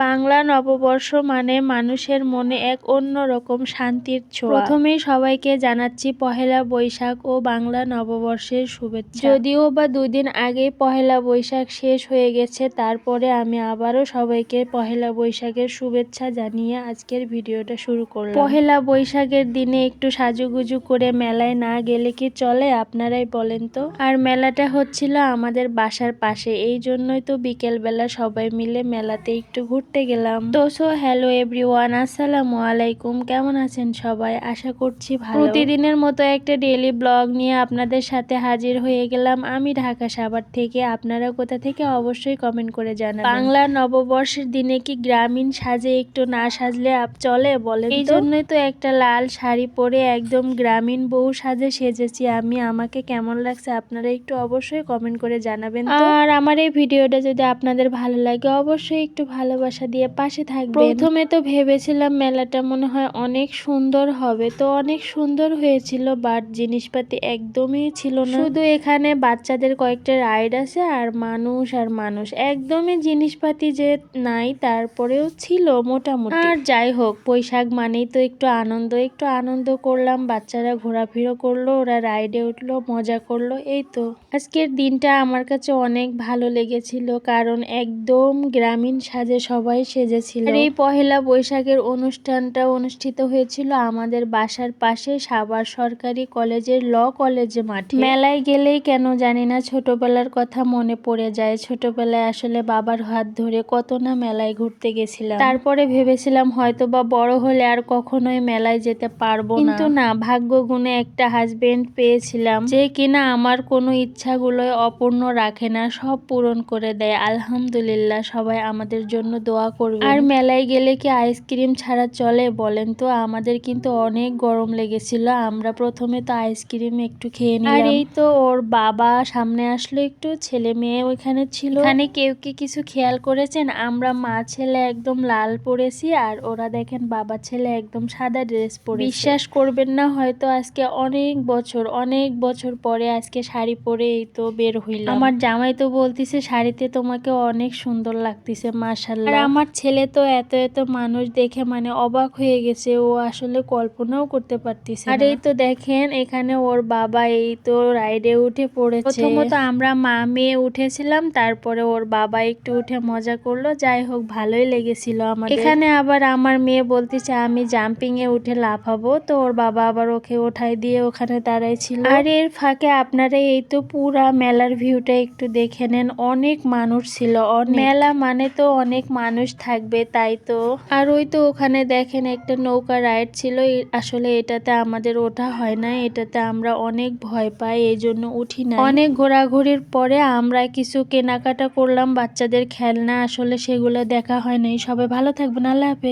Bye. Bangla নববর্ষ মানে মানুষের মনে এক অন্যরকম শান্তির ছোঁয়া। প্রথমেই সবাইকে জানাচ্ছি পহেলা বৈশাখ ও বাংলা নববর্ষের শুভেচ্ছা। যদিও বা দুদিন আগেই পহেলা বৈশাখ শেষ হয়ে গেছে, তারপরে আমি আবারও সবাইকে পহেলা বৈশাখের শুভেচ্ছা জানিয়ে আজকের ভিডিওটা শুরু করলাম। পহেলা বৈশাখের দিনে একটু সাজুগুজু করে মেলায় না গেলে কি চলে, আপনারাই বলেন তো? আর মেলাটা হচ্ছিল আমাদের বাসার পাশে, এই জন্যই তো বিকেলবেলা সবাই মিলে মেলাতে একটু ঘুরতে গেলাম। তো সো হ্যালো এভরিওয়ান আসসালামু আলাইকুম। কেমন আছেন সবাই? আশা করছি ভালো। প্রতিদিনের মতো একটা ডেইলি ব্লগ নিয়ে আপনাদের সাথে হাজির হয়ে গেলাম। আমি ঢাকা সাভার থেকে। আপনারা কোথা থেকে অবশ্যই কমেন্ট করে জানাবেন। বাংলা নববর্ষের দিনে কি গ্রামীণ সাজে একটু না সাজলে আপ চলে বলে এই জন্যই তো একটা লাল শাড়ি পরে একদম গ্রামীণ বউ সাজে সেজেছি। আমি, আমাকে কেমন লাগছে আপনারা একটু অবশ্যই কমেন্ট করে জানাবেন আর আমার এই ভিডিওটা যদি আপনাদের ভালো লাগে, অবশ্যই একটু ভালোবাসা দিয়ে পাশে থাকবেন। প্রথমে তো ভেবেছিলাম মেলাটা মনে হয় অনেক সুন্দর হবে। তো অনেক সুন্দর হয়েছিল বাট জিনিসপাতি একদমই ছিল না। শুধু এখানে বাচ্চাদের কয়েকটা রাইড আছে আর মানুষ আর মানুষ। একদমই জিনিসপাতি যে নাই তারপরেও ছিল মোটামুটি। আর যাই হোক বৈশাখ মানেই তো একটু আনন্দ। একটু আনন্দ করলাম বাচ্চারা ঘোরাফেরো করল ওরা রাইডে উঠল মজা করল এই তো। আজকের দিনটা আমার কাছে অনেক ভালো লেগেছিল কারণ একদম গ্রামীণ সাজে সবাই সেজেছিল। আর এই পহেলা বৈশাখের অনুষ্ঠানটা অনুষ্ঠিত হয়েছিল আমাদের বাসার পাশে সাভার সরকারি কলেজের ল কলেজে মাঠে। মেলায় গেলেই কেন জানি না ছোটবেলার কথা মনে পড়ে যায়। ছোটবেলায় আসলে বাবার হাত ধরে কত না মেলায় ঘুরতে গেছিলাম। তারপরে ভেবেছিলাম হয়তো বা বড় হলে আর কখনোই মেলায় যেতে পারব না। কিন্তু না ভাগ্য গুণে একটা হাজবেন্ড পেয়েছিলাম যে কিনা আমার কোনো ইচ্ছাগুলোই অপূর্ণ রাখে না সব পূরণ করে দেয়। আলহামদুলিল্লাহ সবাই আমাদের জন্য দোয়া করবে আর মেলায় গেলে কি আইসক্রিম ছাড়া চলে বলেন তো? আমাদের কিন্তু অনেক গরম লেগেছিল আমরা প্রথমে তো আইসক্রিম একটু খেয়ে নিলাম। আর এই তো ওর বাবা সামনে আসলো একটু ছেলে মেয়ে ওইখানে ছিল। এখানে কেউ কি কিছু খেয়াল করেছেন? আমরা মা ছেলে একদম লাল পরেছি আর ওরা দেখেন বাবা ছেলে একদম সাদা ড্রেস পরে বিশ্বাস করবেন না হয়তো আজকে অনেক বছর অনেক বছর পরে আজকে শাড়ি পরে এই তো বের হইলাম। আমার জামাই তো বলতিছে শাড়িতে তোমাকে অনেক সুন্দর লাগতিছে মাশাল্লাহ আর আমার ছেলে তো এত এত মানুষ দেখে মানে অবাক হয়ে গেছে ও আসলে কল্পনাও করতে পারতিছে আর এই তো দেখেন এখানে ওর বাবা এই তো রাইডে উঠে পড়েছে। প্রথমত আমরা মা মেয়ে উঠেছিলাম তারপরে ওর বাবা একটু উঠে মজা করল যাই হোক ভালোই লেগেছিল আমার এখানে আবার আমার মেয়ে বলতেছে আমি জাম্পিং এ উঠে লাফাবো। তো ওর বাবা আবার ওকে ওঠাই দিয়ে ওখানে দাঁড়াই ছিল আর এর ফাঁকে আপনারা এই তো পুরা মেলার ভিউটা একটু দেখে নেন অনেক মানুষ ছিল মেলা মানে তো অনেক মানুষ থাকবে, তাই তো? আর ওই তো ওখানে দেখেন একটা নৌকা রাইড ছিল আসলে এটাতে আমাদের ওঠা হয় না এটাতে আমরা অনেক ভয় পাই এই জন্য উঠি না অনেক ঘোরাঘুরির পরে আমরা কিছু কেনাকাটা করলাম, বাচ্চাদের খেলনা আসলে সেগুলো দেখা হয় নাই। সবাই ভালো থাকবেন, আল্লাহ হাফেজ।